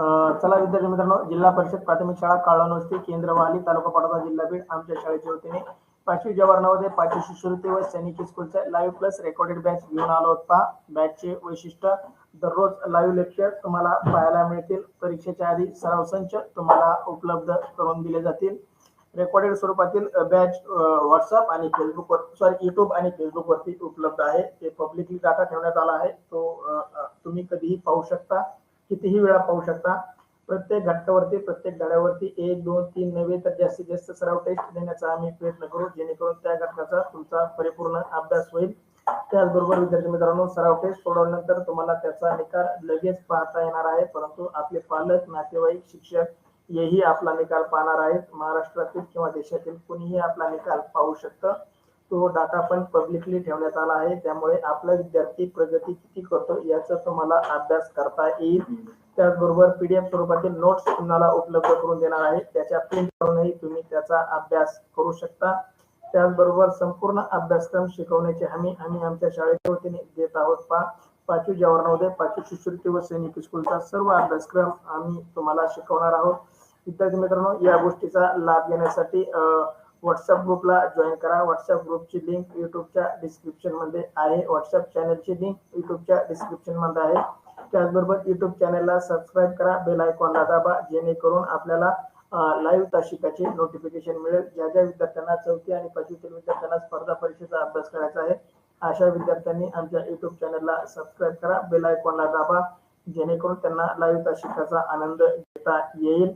चला विद्यार्थी मित्रांनो जिल्हा परिषद प्राथमिक शाळा काळण वस्ती केंद्र वाली तालुका पाटोदा जिल्हा बीड आमच्या शाळेच्या वतीने पाचवी जवाहर नवोदय पाचवी शिष्यवृत्ती व सैनिकी स्कूलचा लाईव्ह प्लस रेकॉर्डेड बॅच घेऊन आलो होता. बॅचचे वैशिष्ट्य दररोज लाईव्ह लेक्चर तुम्हाला पाहायला मिळतील. परीक्षेच्या आधी सराव संच तुम्हाला उपलब्ध करून दिले जातील. रेकॉर्डेड स्वरूपातील बॅच व्हॉट्सअप आणि फेसबुकवर सॉरी युट्यूब आणि फेसबुकवरती उपलब्ध आहे. ते पब्लिकली डाटा ठेवण्यात आला आहे. तो तुम्ही कधीही पाहू शकता. कितीही वेळा पाहू शकता प्रत्येक घटकावरती प्रत्येक गाड्यावरती एक दोन तीन नव्हे तर जास्तीत जास्त सराव टेस्ट देण्याचा आम्ही प्रयत्न करू जेणेकरून त्या घटकाचा तुमचा परिपूर्ण अभ्यास होईल. त्याचबरोबर विद्यार्थी मित्रांनो सराव टेस्ट सोडवल्यानंतर तुम्हाला त्याचा निकाल लगेच पाहता येणार आहे परंतु आपले पालक नातेवाईक शिक्षक हेही आपला निकाल पाहणार आहेत. महाराष्ट्रातील किंवा देशातील कुणीही आपला निकाल पाहू शकतं. तो डाटा पण पब्लिकली ठेवण्यात आला आहे. त्यामुळे आपला विद्यार्थी प्रगती किती करतो याचा तुम्हाला अभ्यास करता येईल. त्याचबरोबर पीडीएफ स्वरूपातील नोट्स तुम्हाला उपलब्ध करून देणार आहे. त्याच्या प्रिंट करूनही तुम्ही त्याचा अभ्यास करू शकता. त्याचबरोबर संपूर्ण अभ्यासक्रम शिकवण्याची हमी आम्ही आमच्या शाळेच्या वतीने देत आहोत. पा पाचवी जवाहर नवोदय पाचवी शिष्यवृत्ती व सैनिक स्कूलचा सर्व अभ्यासक्रम आम्ही तुम्हाला शिकवणार आहोत. विद्यार्थी मित्रांनो या गोष्टीचा लाभ घेण्यासाठी व्हॉट्सअप ग्रुपला जॉईन करा. व्हॉट्सअप ग्रुपची लिंक युट्यूबच्या डिस्क्रिप्शनमध्ये आहे. व्हॉट्सअप चॅनलची लिंक युट्यूबच्या डिस्क्रिप्शनमध्ये आहे. त्याचबरोबर युट्यूब चॅनलला सबस्क्राईब करा. बेल आयकॉनला दाबा. जेणेकरून आपल्याला लाईव्ह तासिकाचे नोटिफिकेशन मिळेल. ज्या ज्या विद्यार्थ्यांना चौथी आणि पाचवीतील विद्यार्थ्यांना स्पर्धा परीक्षेचा अभ्यास करायचा आहे अशा विद्यार्थ्यांनी आमच्या युट्यूब चॅनलला सबस्क्राईब करा. बेल आयकॉनला दाबा. जेणेकरून त्यांना लाईव्ह तासिकाचा आनंद घेता येईल.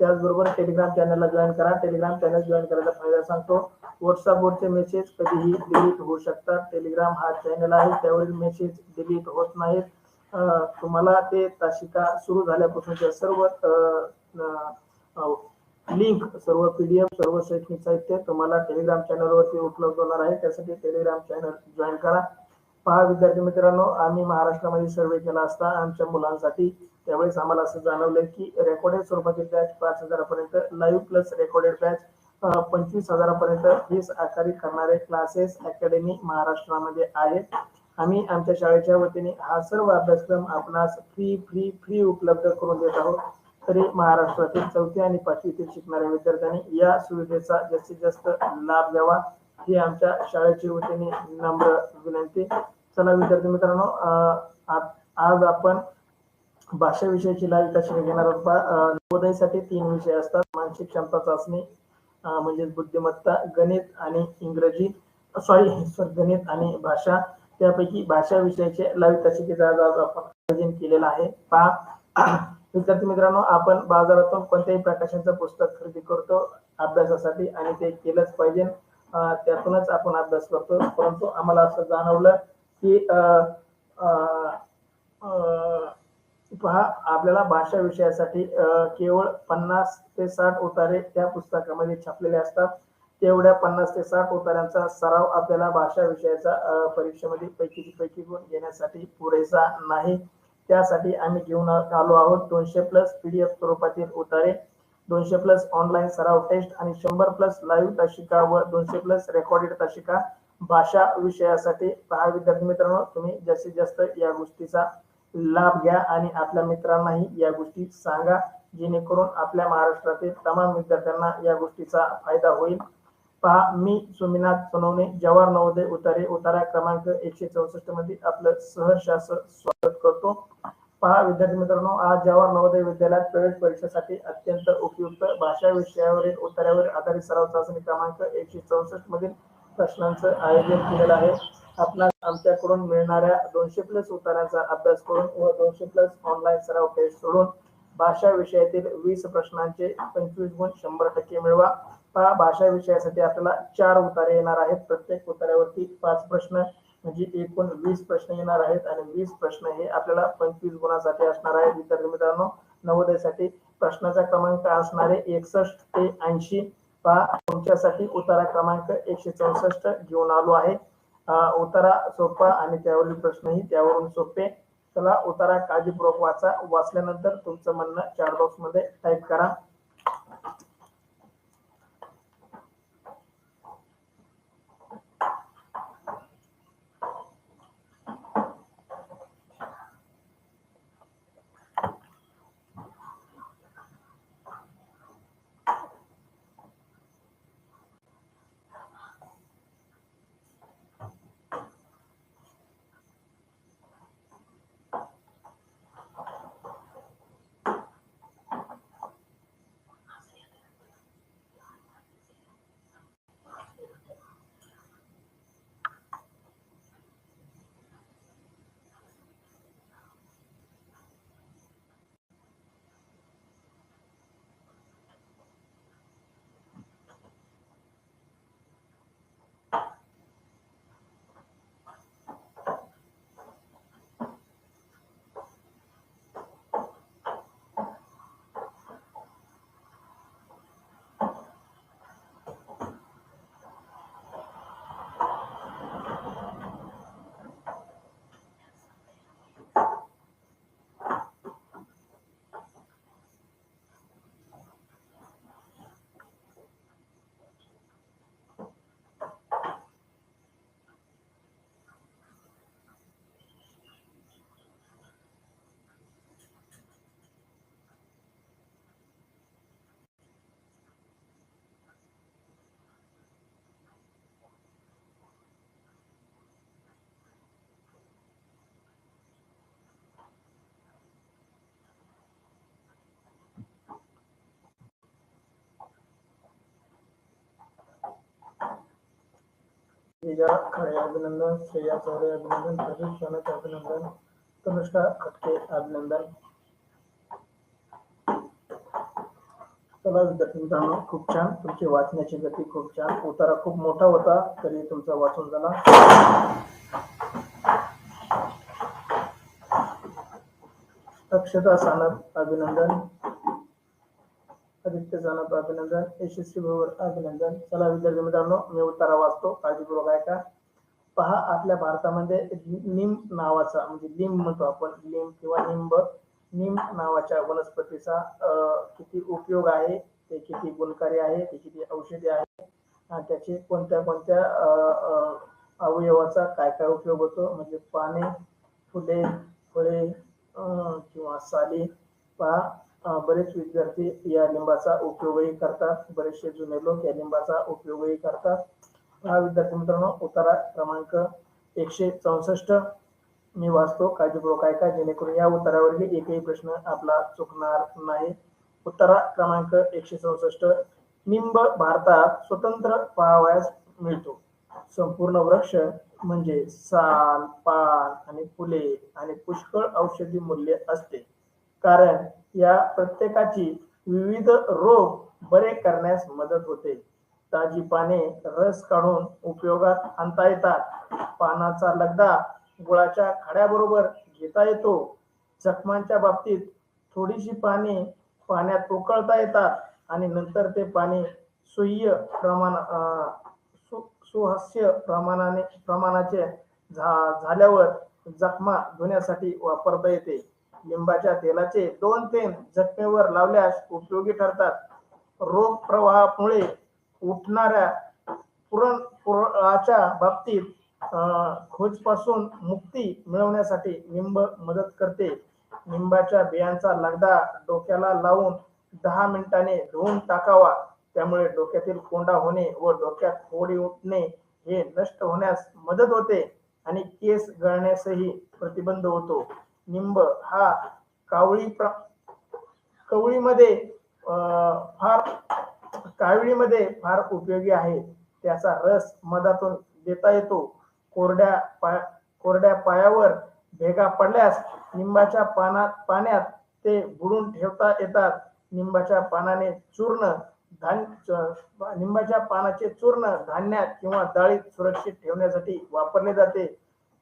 त्याचबरोबर टेलिग्राम चॅनलला जॉईन करा. टेलिग्राम चॅनल जॉईन करायचा फायदा सांगतो. व्हॉट्सअपवरचे मेसेज कधीही डिलीट होऊ शकतात. टेलिग्राम हा चॅनल आहे. त्यावरील मेसेज डिलीट होत नाहीत. तुम्हाला ते तासिका सुरू झाल्यापासूनच्या सर्व लिंक सर्व पीडीएफ सर्व शैक्षणिक साहित्य तुम्हाला टेलिग्राम चॅनलवरती उपलब्ध होणार आहे. त्यासाठी टेलिग्राम चॅनल जॉईन करा. पहा विद्यार्थी मित्रांनो आम्ही महाराष्ट्रामध्ये सर्वे केला असता आमच्या मुलांसाठी त्यावेळेस आम्हाला असं जाणवलं की रेकॉर्डेड स्वरूपातील बॅच पाच हजारापर्यंत लाईव्ह प्लस रेकॉर्डेड बॅच पंचवीस हजारापर्यंत फीस आकारित करणारे क्लासेस अकॅडमी महाराष्ट्रामध्ये आहेत. आम्ही आमच्या शाळेच्या वतीने हा सर्व अभ्यासक्रम आपणास फ्री फ्री फ्री उपलब्ध करून देत आहोत. तरी महाराष्ट्रातील चौथी आणि पाचवीतील शिकणाऱ्या विद्यार्थ्यांनी या सुविधेचा जास्तीत जास्त लाभ घ्यावा ही आमच्या शाळेची वतीने नम्र विनंती. चला विद्यार्थी मित्रांनो आज आपण भाषा विषयाची लाईव्ह घेणार नवोदयसाठी तीन विषय असतात. मानसिक क्षमता चाचणी म्हणजे म्हणजेच बुद्धिमत्ता गणित आणि इंग्रजी. सॉरी सॉरी गणित आणि भाषा. त्यापैकी भाषा विषयाचे लाईव्ह तासिकेचा आज आपण आयोजन केलेलं आहे. पहा. विद्यार्थी मित्रांनो आपण बाजारातून कोणत्याही प्रकाशनचं पुस्तक खरेदी करतो अभ्यासासाठी आणि ते केलंच पाहिजे. त्यातूनच आपण अभ्यास करतो. परंतु आम्हाला असं जाणवलं की अं, अं, अं, पहा आपल्याला भाषा विषयासाठी केवळ पन्नास ते साठ उतारे त्या पुस्तकामध्ये छापलेले असतात. तेवढ्या पन्नास ते साठ उतार्यांचा सराव आपल्याला भाषा विषयाचा परीक्षेमध्ये पैकी पैकी गुण घेण्यासाठी पुरेसा नाही. त्यासाठी आम्ही घेऊन आलो आहोत. दोनशे प्लस पीडीएफ स्वरूपातील उतारे दोनशे प्लस ऑनलाईन सराव टेस्ट आणि शंभर प्लस लाईव्ह तासिका व दोनशे प्लस रेकॉर्डेड तासिका भाषा विषयासाठी. पहा विद्यार्थी मित्रांनो तुम्ही जास्तीत जास्त या गोष्टीचा लाभ घ्या आणि आपल्या मित्रांनाही या गोष्टी सांगा जेणेकरून आपल्या महाराष्ट्रातील तमाम विद्यार्थ्यांना या गोष्टीचा फायदा होईल. पहा मी सुमिनाथ सोनवणे जवाहर नवोदय उतारे उतारा क्रमांक एकशे चौसष्टमध्ये आपलं सहर्ष स्वागत करतो. पहा विद्यार्थी मित्रांनो आज जवाहर नवोदय विद्यालयात प्रवेश परीक्षेसाठी अत्यंत उपयुक्त भाषा विषयावरील उतार्यावर आधारित सराव चाचणी क्रमांक एकशे चौसष्ट मधील प्रश्नांचं आयोजन केलेलं आहे. आपणास आमच्याकडून मिळणाऱ्या दोनशे प्लस उतारांचा अभ्यास करून व दोनशे प्लस ऑनलाईन सराव टेस्ट सोडून भाषा विषयातील वीस प्रश्नांचे पंचवीस गुण शंभर टक्के मिळवा. पहा भाषा विषयासाठी आपल्याला चार उतारे येणार आहेत. प्रत्येक उतार्यावरती पाच प्रश्न म्हणजे एकूण वीस प्रश्न येणार आहेत आणि वीस प्रश्न हे आपल्याला पंचवीस गुणासाठी असणार आहे विद्यार्थी मित्रांनो नवोदयसाठी प्रश्नाचा क्रमांक असणारे एकसष्ट ते ऐंशी. पहा तुमच्यासाठी उतारा क्रमांक एकशे चौसष्ट घेऊन आलो आहे. उतारा सोपा आणि त्यावरील प्रश्नही त्यावरून सोपे. चला उतारा काळजीपूर्वक वाचा. वाचल्यानंतर तुमचं म्हणणं चार बॉक्समध्ये टाईप करा. श्रेया खळे अभिनंदन श्रेया चौरे अभिनंदन प्रदीप सोनक अभिनंदन तनुष्का खटके अभिनंदन चला विद्यार्थी मित्रांनो खूप छान तुमची वाचण्याची गती खूप छान उतारा खूप मोठा होता तरी तुमचा वाचून झाला अक्षता सानप अभिनंदन आदित्य सानप अभिनंदन यशस्वी भवर अभिनंदन चला विद्यार्थी मित्रांनो मी उत्तरा वाचतो काळजीपूर्वक ऐका पहा आपल्या भारतामध्ये निम नावाचा म्हणजे लिंब म्हणतो आपण लिंब किंवा निंब निम नावाच्या वनस्पतीचा किती उपयोग आहे ते किती गुणकारी आहे ते किती औषधी आहे त्याचे कोणत्या कोणत्या अं, अवयवाचा काय काय उपयोग होतो म्हणजे पाने फुले फळे अं, किंवा साली पहा बरेच विद्यार्थी या लिंबाचा उपयोगही करतात. बरेचसे जुने लोक या लिंबाचा उपयोगही करतात. हा विद्यार्थी मित्रांनो उतारा क्रमांक एकशे चौसष्ट. मी वाचतो. काळजीपूर्वक ऐका. जेणेकरून या उत्तरावरही एकही प्रश्न आपला चुकणार नाही. उत्तरा क्रमांक एकशे चौसष्ट. निंब भारतात स्वतंत्र पाहावयास मिळतो. संपूर्ण वृक्ष म्हणजे साल पान आणि फुले आणि पुष्कळ औषधी मूल्य असते. कारण या प्रत्येकाची विविध रोग बरे करण्यास मदत होते. ताजी पाने रस काढून उपयोगात आणता येतात. पानाचा लगदा गुळाच्या खड्याबरोबर घेता येतो. जखमांच्या बाबतीत थोडीशी पाने पाण्यात उकळता येतात आणि नंतर ते पाणी सुह्य प्रमाण अं, सु- सुहास्य प्रमाणाने प्रमाणाचे झा- झाल्यावर जखमा धुण्यासाठी वापरता येते. लिंबाच्या तेलाचे दोन थेंब जखमेवर लावल्यास उपयोगी ठरतात. रोग प्रवाहामुळे उठणाऱ्या पुरण पुराच्या बाबतीत खोजपासून मुक्ती मिळवण्यासाठी निंब मदत करते. निंबाच्या बियांचा लगदा डोक्याला लावून दहा मिनिटाने धुवून टाकावा. त्यामुळे डोक्यातील कोंडा होणे व डोक्यात फोडी उठणे हे नष्ट होण्यास मदत होते आणि केस गळण्यासही प्रतिबंध होतो. निंब हा कावळी प्र कवळीमध्ये फार कावळीमध्ये फार उपयोगी आहे. त्याचा रस मधातून देता येतो. कोरड्या पाय कोरड्या पायावर भेगा पडल्यास निंबाच्या पानात पाण्यात ते बुडून ठेवता येतात. निंबाच्या पानाने चूर्ण धान्य निंबाच्या पानाचे चूर्ण धान्यात किंवा डाळीत सुरक्षित ठेवण्यासाठी वापरले जाते.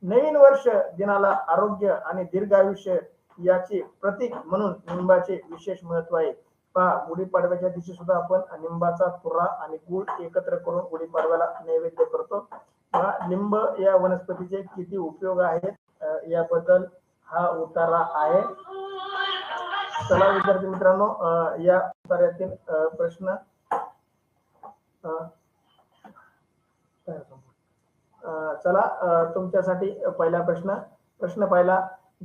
नवीन वर्ष दिनाला आरोग्य आणि दीर्घायुष्य याचे प्रतीक म्हणून निंबाचे विशेष महत्त्व आहे. पहा गुढीपाडव्याच्या दिवशी सुद्धा आपण निंबाचा पुरा आणि गुळ एकत्र करून गुढीपाडव्याला नैवेद्य करतो. पहा लिंब या वनस्पतीचे किती उपयोग आहेत याबद्दल हा उतारा आहे. चला विद्यार्थी मित्रांनो या उतार्यातील प्रश्न चला तुमच्यासाठी पहिला प्रश्न. प्रश्न पहिला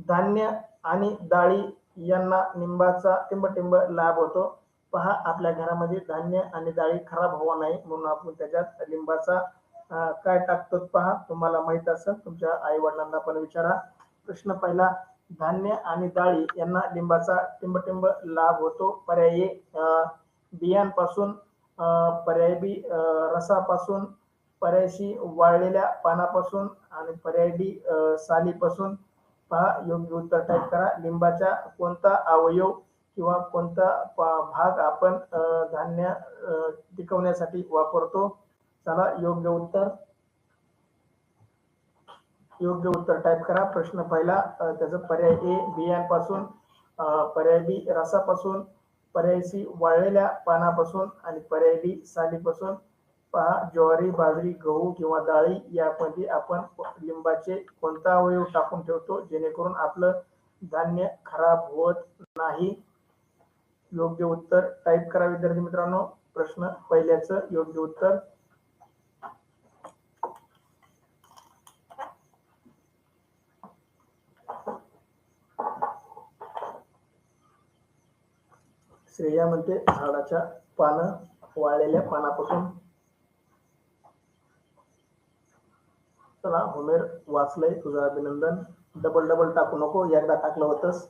धान्य आणि डाळी यांना निंबाचा टिंबटिंब लाभ होतो. पहा आपल्या घरामध्ये धान्य आणि डाळी खराब व्हावा नाही म्हणून आपण त्याच्यात लिंबाचा काय टाकतो पहा तुम्हाला माहीत असेल तुमच्या आई वडिलांना पण विचारा. प्रश्न पहिला धान्य आणि डाळी यांना लिंबाचा टिंबटिंब लाभ होतो. पर्यायी बियांपासून अ, पर्यायी बी रसापासून पर्यायशी वाळलेल्या पानापासून आणि पर्याय डी सालीपासून पहा योग्य उत्तर टाईप करा. लिंबाच्या कोणता अवयव किंवा कोणता भाग आपण धान्य टिकवण्यासाठी वापरतो? चला योग्य उत्तर. योग्य उत्तर टाईप करा. प्रश्न पहिला त्याचा त्याचं पर्याय ए बियांपासून पर्याय बी रसापासून पर्याय सी वाळलेल्या पानापासून आणि पर्याय डी सालीपासून. पहा ज्वारी बाजरी गहू किंवा डाळी यामध्ये आपण लिंबाचे कोणता अवयव टाकून ठेवतो? जेणेकरून आपलं धान्य खराब होत नाही? योग्य उत्तर टाईप करा विद्यार्थी मित्रांनो. प्रश्न पहिल्याच योग्य उत्तर. श्रेया म्हणते झाडाच्या पानं वाळलेल्या पानापासून चला होमेर वाचलंय तुझं अभिनंदन. डबल डबल टाकू नको एकदा टाकलं होतंस.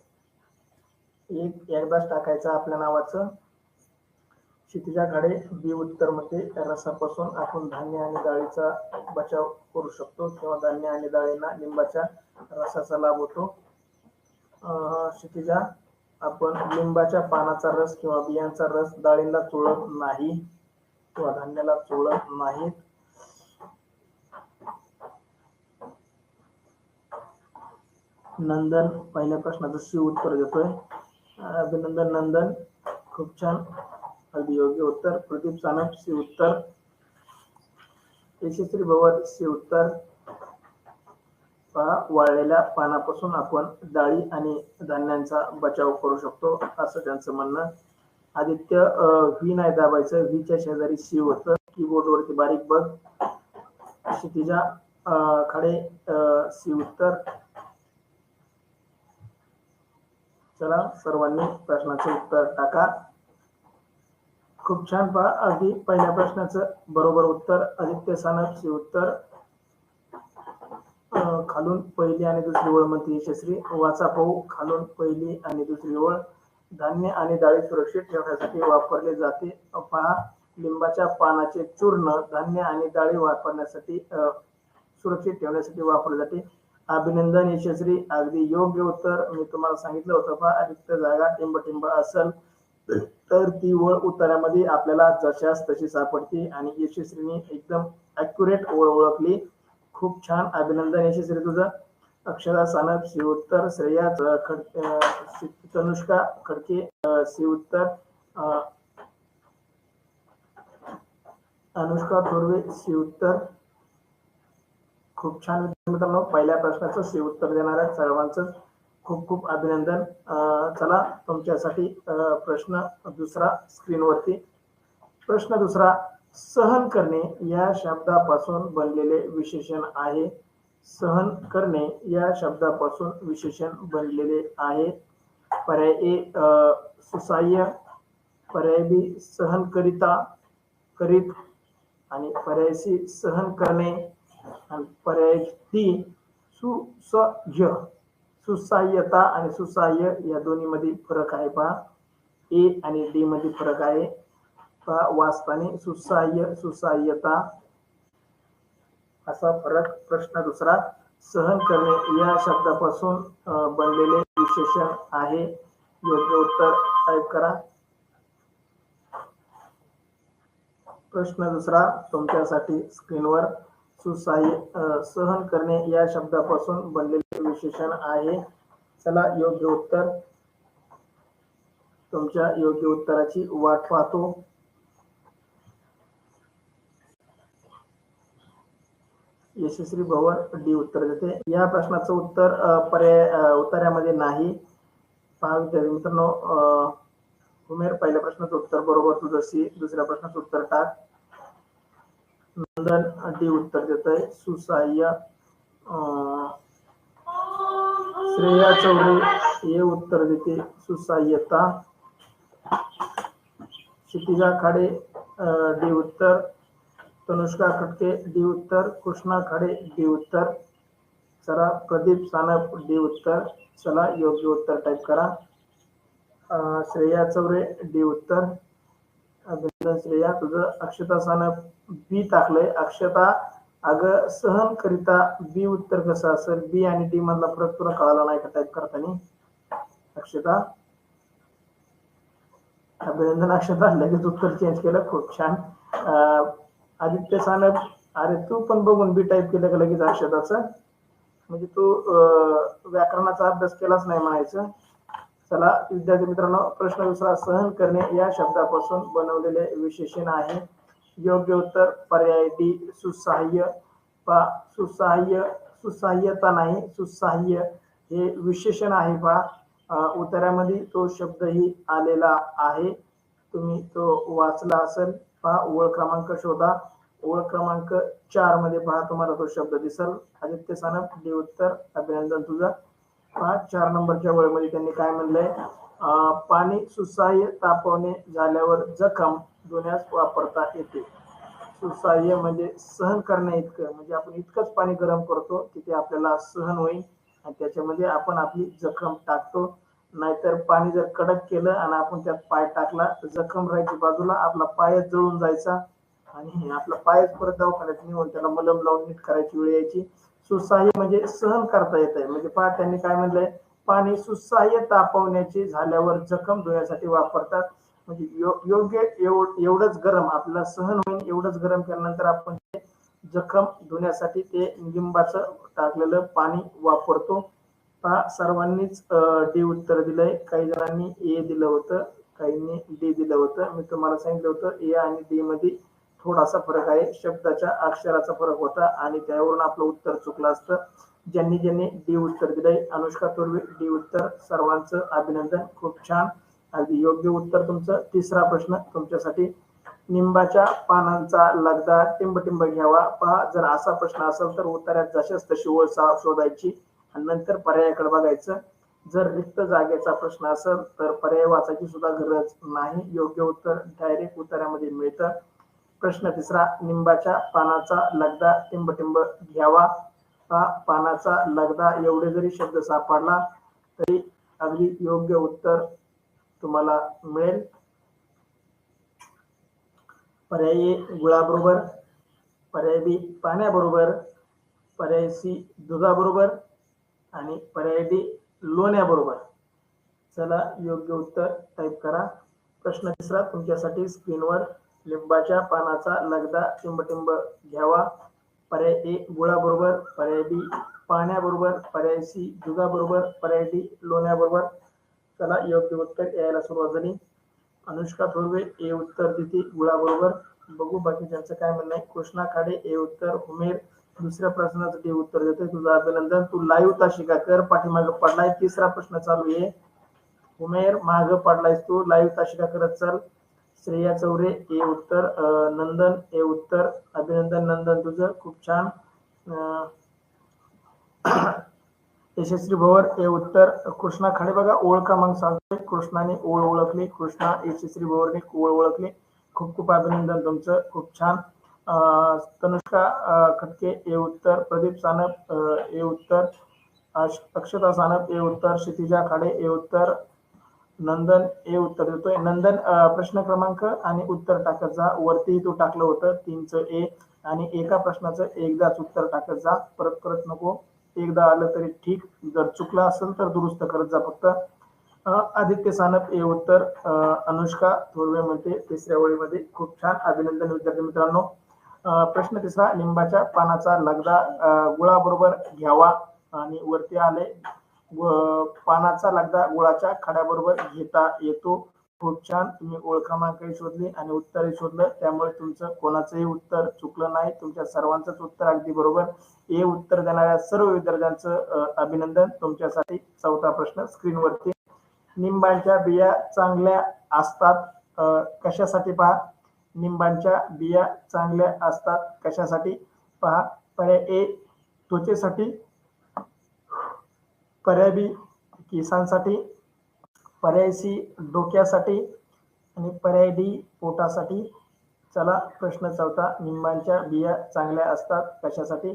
एक एकदाच टाकायचं आपल्या नावाचं. क्षितिजा खाडे बी उत्तरमध्ये रसापासून आपण धान्य आणि डाळीचा बचाव करू शकतो किंवा धान्य आणि डाळींना लिंबाच्या रसाचा लाभ होतो. क्षितिजा आपण लिंबाच्या पानाचा रस किंवा बियांचा रस डाळींना चोळत नाही किंवा धान्याला चोळत नाहीत. नंदन पहिल्या प्रश्नाचं सी उत्तर देतोय. अभिनंदन नंदन. खूप छान. अगदी योग्य उत्तर. प्रदीप सानप सी उत्तर. यशस्वी भवन सी उत्तर. पहा वाळलेल्या पानापासून आपण डाळी आणि धान्यांचा बचाव करू शकतो असं त्यांचं म्हणणं. आदित्य व्ही नाही दाबायचं व्हीच्या शेजारी सी होतं. कीबोर्ड वरती बारीक बघ. क्षितिजा अं, खाडे अं, सी उत्तर. चला सर्वांनी प्रश्नाचे उत्तर टाका. खूप छान पहा अगदी पहिल्या प्रश्नाचं बरोबर उत्तर आदित्य सानपचे उत्तर. खालून पहिली आणि दुसरी ओळ म्हणते यशस्वी. वाचा पाहू खालून पहिली आणि दुसरी ओळ. धान्य आणि डाळी सुरक्षित ठेवण्यासाठी वापरले जाते. पहा लिंबाच्या पानाचे चूर्ण धान्य आणि डाळी वापरण्यासाठी सुरक्षित ठेवण्यासाठी वापरले जाते. अभिनंदन यशस्वी अगदी योग्य उत्तर मी तुम्हाला सांगितलं होतं. पहा रिक्त जागा टिंब टिंब असल तर ती ओळ उत्तरामध्ये आपल्याला जशास तशी सापडते. आणि यशस्वीने एकदम अॅक्युरेट ओळ ओळखली. खूप छान अभिनंदन यशस्वी तुझं. अक्षरा सानप सी उत्तर श्रेया खड तनुष्का खडके अं, उत्तर अनुष्का थोरवे सी उत्तर खूप छान मित्रांनो पहिल्या प्रश्नाचं सी उत्तर देणाऱ्या सर्वांचं खूप खूप अभिनंदन. चला तुमच्यासाठी प्रश्न दुसरा स्क्रीनवरती. प्रश्न दुसरा सहन करणे या शब्दापासून बनलेले विशेषण आहे. सहन करणे या शब्दापासून विशेषण बनलेले आहे. पर्याय ए अं, पर्याय बी सहन करिता करीत. आणि पर्याय सी सहन करणे. पर्याय ती सुसह्य सुसहाय्यता आणि सुसहाय्य या दोन्हीमध्ये फरक आहे पहा. ए आणि डी मध्ये फरक आहे. पहा वाचताना सुसहाय्य सुसहाय्यता असा फरक प्रश्न दुसरा. सहन करणे या शब्दापासून बनलेले विशेषण आहे. योग्य उत्तर टाईप करा. प्रश्न दुसरा तुमच्यासाठी स्क्रीनवर. सुसहाय्य सहन करणे या शब्दापासून बनलेले विशेषण आहे. चला योग्य उत्तर. तुमच्या योग्य उत्तराची वाट पाहतो. यशस्वी भवन डी उत्तर देते. या प्रश्नाचं उत्तर पर्याय उत्तरामध्ये नाही. पहा विद्यार्थी मित्रांनो अं, उमेर पहिल्या प्रश्नाचं उत्तर बरोबर तुझं सी दुसऱ्या प्रश्नाचं उत्तर टाक. नंदन डी उत्तर देत आहे. सुसहाय्य अं, श्रेया चौधरी हे उत्तर देते. सुसहाय्यता क्षितिजा खाडे अं, डी उत्तर तनुष्का खटके डी उत्तर कृष्णा खाडे डी उत्तर चला प्रदीप सानप डी उत्तर चला योग्य उत्तर टाईप करा. अं, श्रेया चौरे डी उत्तर श्रेया तुझं अक्षता सानप बी टाकलंय. अक्षता अगं सहन करिता बी उत्तर कसं असेल? बी आणि डी मधला फरक तुला कळाला नाही का टाईप करताना? अक्षता? अभिनंदन अक्षता लगेच उत्तर चेंज केलं. खूप छान. अं, आदित्य सानप अरे तू पण बघून बी टाईप केलं का लगेच अक्षताचं? म्हणजे तू अं, व्याकरणाचा अभ्यास केलाच नाही म्हणायचं. चला विद्यार्थी मित्रांनो प्रश्न दुसरा सहन करणे या शब्दापासून बनवलेले विशेषण आहे. योग्य उत्तर पर्याय डी सुसहाय्य. पा सुसहाय्य सुसहाय्यता नाही सुसहाय्य हे विशेषण आहे पा उत्तरामध्ये तो शब्दही आलेला आहे. तुम्ही तो वाचला असेल पहा ओळ क्रमांक शोधा. ओळ क्रमांक चारमध्ये पहा तुम्हाला तो शब्द दिसल. आदित्य सानप डी उत्तर अभिनंदन तुझं. पाच चार नंबरच्या वळमध्ये त्यांनी काय म्हणलंय? अं, पाणी सुसहाय्य तापवणे झाल्यावर जखम धुण्यास वापरता येते. सुसहाय्य म्हणजे सहन करण्या इतकं म्हणजे आपण इतकंच पाणी गरम करतो की ते आपल्याला सहन होईल आणि त्याच्यामध्ये आपण आपली जखम टाकतो. नाहीतर पाणी जर कडक केलं आणि आपण त्यात पाय टाकला तर जखम राहायची बाजूला आपला पायच जळून जायचा आणि आपला पायच परत दवाखान्यात नेऊन त्याला मलम लावून नीट करायची वेळ यायची. सुसहाय्य म्हणजे सहन करता येत आहे. म्हणजे पहा त्यांनी काय म्हणलंय? पाणी सुसहाय्य तापवण्याचे झाल्यावर जखम धुण्यासाठी वापरतात. म्हणजे यो- योग्य एव- एवढंच गरम आपल्याला सहन होईल एवढंच गरम केल्यानंतर आपण ते जखम धुण्यासाठी ते लिंबाचं टाकलेलं पाणी वापरतो. पहा सर्वांनीच डी उत्तर दिलंय. काही जणांनी ए दिलं होतं काहींनी डी दिलं होतं. मी तुम्हाला सांगितलं होतं ए आणि डी मध्ये थोडासा फरक आहे. शब्दाच्या अक्षराचा फरक होता आणि त्यावरून आपलं उत्तर चुकलं असतं. ज्यांनी ज्यांनी डी उत्तर दिलंय अनुष्का तुर्वे डी उत्तर. सर्वांचं अभिनंदन. खूप छान. अगदी योग्य उत्तर तुमचं. तिसरा प्रश्न तुमच्यासाठी. निंबाच्या पानांचा लगदा टिंब घ्यावा. पहा जर असा प्रश्न असेल तर उत्तरात जशाच तशी ओळ शोधायची आणि नंतर पर्यायाकडे बघायचं. जर रिक्त जागेचा प्रश्न असेल तर पर्याय वाचायची सुद्धा गरज नाही. योग्य उत्तर डायरेक्ट उत्तरामध्ये मिळतं. प्रश्न तिसरा निंबाच्या पानाचा लगदा टिंब टिंब घ्यावा. हा पानाचा लगदा एवढे जरी शब्द सापडला तरी अगदी योग्य उत्तर तुम्हाला मिळेल. पर्याय गुळाबरोबर पर्याय बी पाण्याबरोबर पर्याय सी दुधाबरोबर आणि पर्याय डी लोण्याबरोबर. चला योग्य उत्तर टाईप करा. प्रश्न तिसरा तुमच्यासाठी स्क्रीनवर लिंबाच्या पानाचा लगदा टिंबटिंब घ्यावा. पर्याय ए गुळाबरोबर पर्याय बी पाण्याबरोबर पर्याय सी दुधाबरोबर पर्याय डी लोण्याबरोबर. त्याला योग्य उत्तर यायला सुरुवात झाली. अनुष्का थोरवे ए उत्तर देते गुळाबरोबर. बघू बाकी त्यांचं काय म्हणणं आहे. कृष्णा खाडे ए उत्तर उमेर. दुसऱ्या प्रश्नाचं ते उत्तर देतोय. तुझं अभिनंदन. तू लाईव्ह ताशिका कर. पाठीमाग पडलाय. तिसरा प्रश्न चालू आहे. उमेर माग पडलायस तू. लाईव्ह ताशिका करत चल. श्रेया चौरे ए उत्तर नंदन ए उत्तर. अभिनंदन नंदन तुझं खूप छान. यशस्वी भवर ए उत्तर. कृष्णा खाडे बघा ओळ क्रमांक सांगतोय कृष्णाने ओळ ओळखली. कृष्णा यशस्वी भवरने ओळ ओळखली. खूप खूप अभिनंदन तुमचं. खूप छान. तनुष्का खटके ए उत्तर. प्रदीप सानप ए उत्तर. अक्षता सानप ए उत्तर. क्षितिजा खाडे ए उत्तर. नंदन हे उत्तर देतोय. नंदन प्रश्न क्रमांक आणि उत्तर टाकत जा. वरती तू टाकलं होतं. तीनचं ए आणि एका प्रश्नाचं एकदाच उत्तर टाकत जा. परत परत नको. एकदा आलं तरी ठीक. जर चुकलं असेल तर दुरुस्त करत जा फक्त. अं, आदित्य सानप हे उत्तर. अं, अनुष्का थोरवे म्हणते. तिसऱ्या ओळीमध्ये खूप छान अभिनंदन विद्यार्थी मित्रांनो. प्रश्न तिसरा लिंबाच्या पानाचा लगदा गुळाबरोबर घ्यावा आणि वरती आले. पानाचा लगदा गुळाच्या खड्याबरोबर घेता येतो. खूप छान. तुम्ही ओळ क्रमांकही शोधली आणि उत्तरही शोधलं. त्यामुळे तुमचं कोणाचंही उत्तर चुकलं नाही. तुमच्या सर्वांचंच उत्तर अगदी बरोबर. हे उत्तर देणाऱ्या सर्व विद्यार्थ्यांचं अभिनंदन. तुमच्यासाठी चौथा प्रश्न स्क्रीनवरती. निंबांच्या बिया चांगल्या असतात कशासाठी पहा. निंबांच्या बिया चांगल्या असतात कशासाठी? पहा. पर्याय ए त्वचेसाठी पर्याय बी केसांसाठी पर्याय सी डोक्यासाठी आणि पर्याय डी पोटासाठी चला प्रश्न चौथा. निंबांच्या बिया चांगल्या असतात कशासाठी?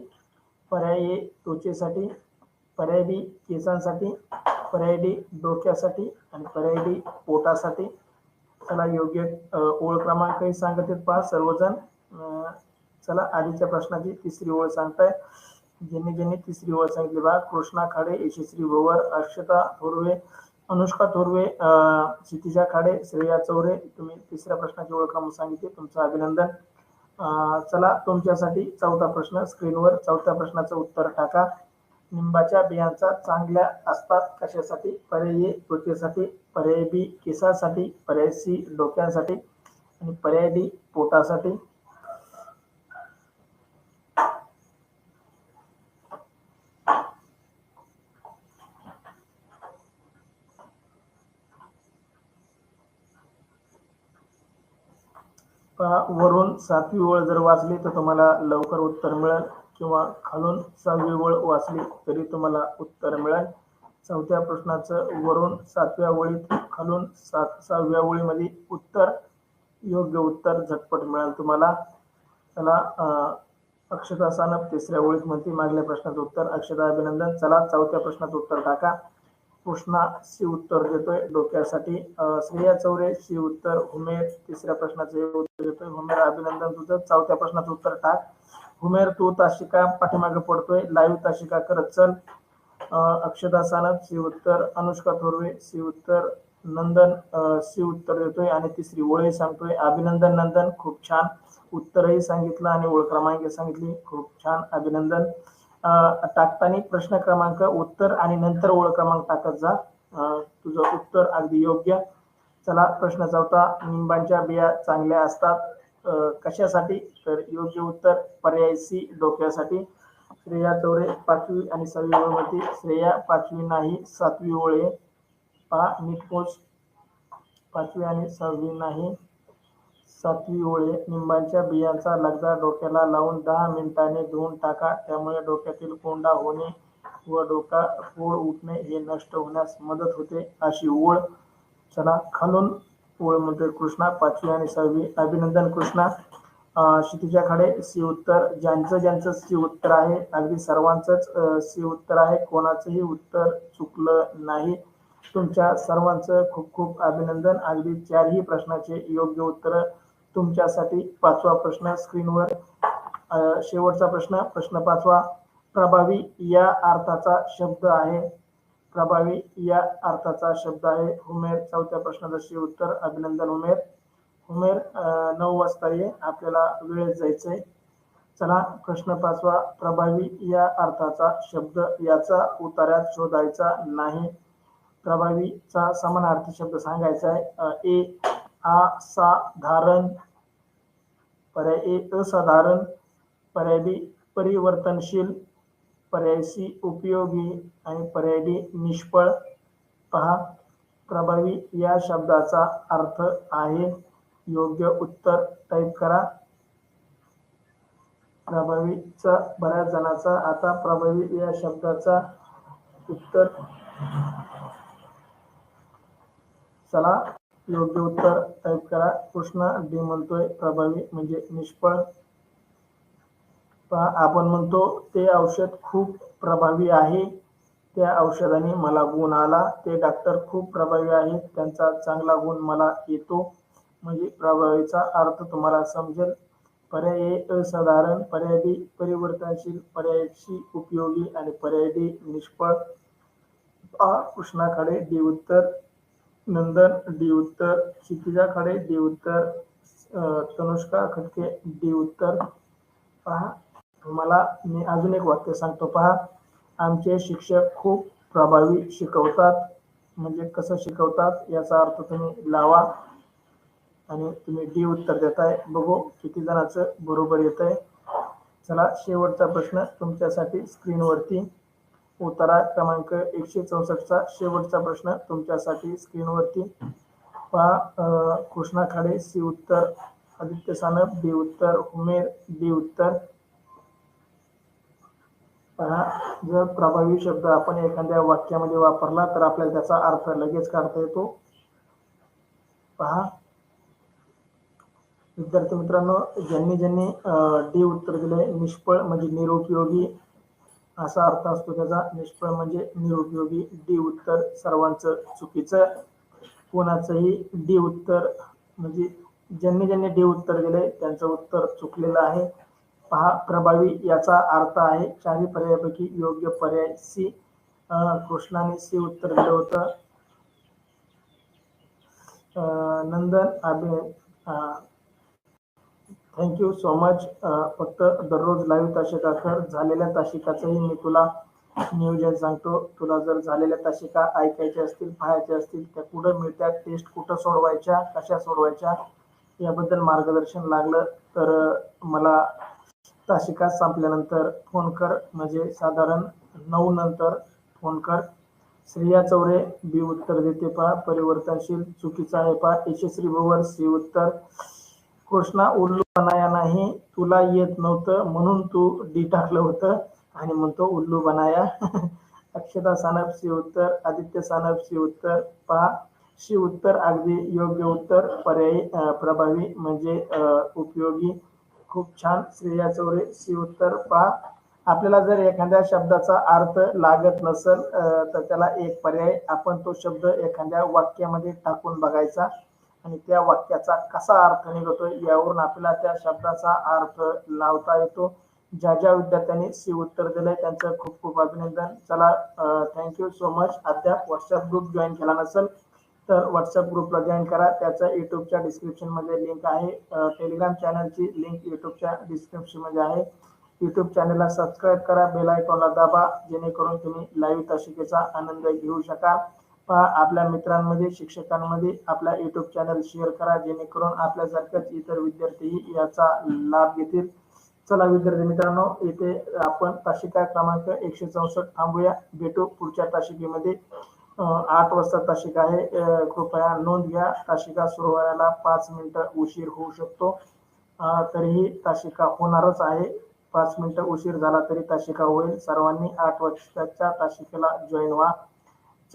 पर्याय ए त्वचेसाठी पर्याय बी केसांसाठी पर्याय डी डोक्यासाठी आणि पर्याय डी पोटासाठी. चला योग्य ओळ क्रमांकही सांगत आहेत पहा सर्वजण. चला आधीच्या प्रश्नाची तिसरी ओळ सांगताय. ज्यांनी ज्यांनी तिसरी ओळ सांगितली बा कृष्णा खाडे यशस्वी भोवर अक्षता थोरवे अनुष्का थोरवे क्षितिजा खाडे श्रेया चौरे तुम्ही तिसऱ्या प्रश्नाची ओळख क्रमांक सांगितली तुमचं अभिनंदन. चला तुमच्यासाठी चौथा प्रश्न स्क्रीनवर चौथ्या प्रश्नाचं उत्तर टाका. निंबाच्या बियांचा चांगल्या असतात कशासाठी? पर्याय ए त्वचेसाठी पर्याय बी केसासाठी. पर्याय सी डोक्यासाठी. आणि पर्याय डी पोटासाठी. वरून सातवी ओळ जर वाचली तर तुम्हाला लवकर उत्तर मिळेल किंवा खालून सहावी ओळ वाचली तरी तुम्हाला उत्तर मिळेल. चौथ्या प्रश्नाचं वरून सातव्या ओळीत खालून सात सहाव्या ओळीमध्ये उत्तर योग्य उत्तर झटपट मिळेल तुम्हाला. चला अक्षता सानप तिसऱ्या ओळीत म्हणते मागल्या प्रश्नाचं उत्तर अक्षता अभिनंदन. चला चौथ्या प्रश्नाचं उत्तर टाका. कृष्णा सी उत्तर देतोय डोक्यासाठी. श्रेया चौरे सी उत्तर हुमेर तिसऱ्या प्रश्नाचं हे उत्तर देतोय. हुमेर अभिनंदन तुझं. चौथ्या प्रश्नाचं उत्तर टाक. हुमेर तू ताशिका पाठीमागे पडतोय. लाईव्ह ताशिका करत चल. अं, अक्षता सानप सी उत्तर अनुष्का थोरवे सी उत्तर नंदन अं, सी उत्तर देतोय. आणि तिसरी ओळही सांगतोय. अभिनंदन नंदन खूप छान. उत्तरही सांगितलं आणि ओळ क्रमांक सांगितली. खूप छान. अभिनंदन. टाकताना प्रश्न क्रमांक उत्तर आणि नंतर ओळ क्रमांक टाकत जा. तुझं उत्तर अगदी योग्य. चला प्रश्न चौथा. निंबांच्या बिया चांगल्या असतात? कशासाठी? तर योग्य उत्तर पर्याय सी डोक्यासाठी. श्रेया चौरे पाचवी आणि सहावी ओळमती श्रेया पाचवी नाही सातवी ओळे पहा नीट पोच. पाचवी आणि सहावी नाही. सातवी ओळे निंबाच्या बियांचा लगदा डोक्याला लावून दहा मिनिटांनी धुवून टाका. त्यामुळे डोक्यातील कोंडा होणे व डोका ओळ उठणे हे नष्ट होण्यास मदत होते. अशी ओळ चला खालून ओळ म्हणतोय कृष्णा पाचवी आणि सहावी. अभिनंदन कृष्णा. अं, क्षितिजा खाडे सी उत्तर ज्यांचं ज्यांचं सी उत्तर आहे अगदी सर्वांचंच सी उत्तर आहे. कोणाचंही उत्तर चुकलं नाही. तुमच्या सर्वांचं खूप खूप अभिनंदन. अगदी चारही प्रश्नाचे योग्य उत्तर तुमच्यासाठी पाचवा प्रश्न स्क्रीनवर शेवटचा प्रश्न प्रश्न पाचवा. प्रभावी या अर्थाचा शब्द आहे. प्रभावी या अर्थाचा शब्द आहे. हुमेर चौथ्या प्रश्नादर्शी उत्तर अभिनंदन उमेर हुमेर नऊ वाजता ये आपल्याला वेळेत जायचंय. चला प्रश्न पाचवा. प्रभावी या अर्थाचा शब्द याचा उतार्यात शोधायचा नाही. प्रभावीचा समानार्थी शब्द सांगायचा आहे. ए असाधारण. पर्याय ए असाधारण पर्याय बी परिवर्तनशील पर्याय सी उपयोगी आणि पर्याय डी निष्फळ. पहा प्रभावी या शब्दाचा अर्थ आहे योग्य उत्तर टाईप करा. प्रभावीचा बऱ्याच जणांचा आता प्रभावी या शब्दाचा उत्तर. चला. योग्य उत्तर टाईप करा. कृष्णा डी म्हणतोय प्रभावी म्हणजे निष्फळ. पहा आपण म्हणतो ते औषध खूप प्रभावी आहे. त्या औषधाने मला गुण आला. ते डॉक्टर खूप प्रभावी आहेत. त्यांचा चांगला गुण मला येतो. म्हणजे प्रभावीचा अर्थ तुम्हाला समजेल. पर्याय ए असाधारण पर्याय बी परिवर्तनशील पर्याय सी उपयोगी आणि पर्याय डी निष्फळ कृष्णाकडे डी उत्तर. नंदन डी उत्तर क्षितिजा खडे डी उत्तर तनुष्का खटके डी उत्तर. पहा तुम्हाला मी अजून एक वाक्य सांगतो. पहा आमचे शिक्षक खूप प्रभावी शिकवतात. म्हणजे कसं शिकवतात याचा अर्थ तुम्ही लावा आणि तुम्ही डी उत्तर देताय. बघू किती जणांचं बरोबर येत आहे चला शेवटचा प्रश्न तुमच्यासाठी स्क्रीनवरती उतारा क्रमांक एकशे चौसष्टचा शेवटचा प्रश्न. तुमच्यासाठी स्क्रीनवरती पहा कृष्णा खाडे सी उत्तर आदित्य सानप डी उत्तर उमेर डी उत्तर. पहा जर प्रभावी शब्द आपण एखाद्या वाक्यामध्ये वापरला तर आपल्याला त्याचा अर्थ लगेच काढता येतो. पहा. विद्यार्थी मित्रांनो ज्यांनी ज्यांनी डी उत्तर दिले निष्फळ म्हणजे निरुपयोगी असा अर्थ असतो त्याचा. निष्फळ म्हणजे निरुपयोगी. डी उत्तर सर्वांचं चुकीचं. कोणाचंही डी उत्तर म्हणजे ज्यांनी ज्यांनी डी उत्तर दिले त्यांचं उत्तर चुकलेलं आहे. पहा प्रभावी याचा अर्थ आहे चारही पर्यायापैकी योग्य पर्याय सी. कृष्णाने सी उत्तर दिलं होतं. नंदन अभि थँक्यू सो मच फक्त दररोज लाईव्ह ताशिका कर. झालेल्या ताशिकाचंही मी तुला नियोजन सांगतो. तुला जर झालेल्या ताशिका ऐकायच्या असतील पाहायच्या असतील त्या कुठं मिळतात टेस्ट कुठं सोडवायच्या कशा सोडवायच्या याबद्दल मार्गदर्शन लागलं तर मला तासिका संपल्यानंतर फोन कर. म्हणजे साधारण नऊ नंतर फोन कर. श्रेया चौरे बी उत्तर देते पहा. परिवर्तनशील चुकीचं आहे पहा. यशस्वी भवर सी उत्तर. कृष्णा उल्लू बनाया नाही तुला येत नव्हतं म्हणून तू डी टाकलं होतं. आणि म्हणतो उल्लू बनाया. अक्षता सानपशी उत्तर आदित्य सानपशी उत्तर पहा शी उत्तर अगदी योग्य उत्तर पर्यायी प्रभावी म्हणजे अं, उपयोगी. खूप छान. श्रेया चौरे शी उत्तर पहा आपल्याला जर एखाद्या शब्दाचा अर्थ लागत नसेल तर त्याला एक पर्याय आपण तो शब्द एखाद्या वाक्यामध्ये टाकून बघायचा. आणि त्या वाक्याचा कसा अर्थ निघतो यावरून आपल्याला त्या शब्दाचा अर्थ लावता येतो. ज्या ज्या विद्यार्थ्यांनी सी उत्तर दिलंय त्यांचं खूप खूप अभिनंदन. चला थँक्यू सो मच अद्याप व्हॉट्सअप ग्रुप जॉईन केला नसेल तर व्हॉट्सअप ग्रुपला जॉईन करा. त्याचा युट्यूबच्या डिस्क्रिप्शनमध्ये लिंक आहे. टेलिग्राम चॅनलची लिंक युट्यूबच्या डिस्क्रिप्शनमध्ये आहे. युट्यूब चॅनलला सबस्क्राईब करा. बेल आयकॉनला दाबा. जेणेकरून तुम्ही लाईव्ह तशिकेचा आनंद घेऊ शकाल. पहा आपल्या मित्रांमध्ये शिक्षकांमध्ये आपला युट्यूब चॅनल शेअर करा जेणेकरून आपल्यासारख्याच इतर विद्यार्थीही याचा लाभ घेतील. चला विद्यार्थी मित्रांनो इथे आपण तासिका क्रमांक एकशे चौसष्ट थांबूया. भेटू पुढच्या तासिकेमध्ये. आठ वाजता तासिका आहे. कृपया नोंद घ्या. तासिका सुरू व्हायला पाच मिनिटं उशीर होऊ शकतो. तरीही तासिका होणारच आहे. पाच मिनिटं उशीर झाला तरी तासिका होईल. सर्वांनी आठ वाजताच्या तासिकेला जॉईन व्हा.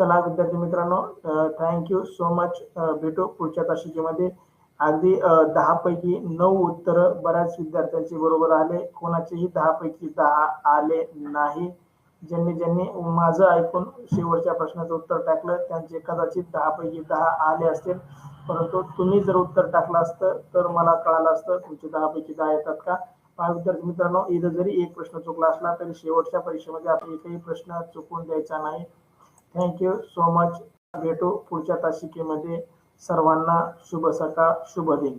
चला विद्यार्थी मित्रांनो थँक्यू सो मच भेटू पुढच्या तासिकेमध्ये. अगदी दहा पैकी नऊ उत्तर बऱ्याच विद्यार्थ्यांचे बरोबर आले. कोणाचेही दहा पैकी दहा आले नाही. ज्यांनी ज्यांनी माझं ऐकून शेवटच्या प्रश्नाचं उत्तर टाकलं त्यांचे कदाचित दहा पैकी दहा आले असतील. परंतु तुम्ही जर उत्तर टाकलं असतं तर मला कळालं असतं तुमचे दहा पैकी दहा येतात का? विद्यार्थी मित्रांनो इथं जरी एक प्रश्न चुकला असला तरी शेवटच्या परीक्षेमध्ये आपण एकही प्रश्न चुकून द्यायचा नाही. थँक्यू सो मच भेटू पुढच्या तासिकेमध्ये. सर्वांना शुभ सकाळ शुभ दिन.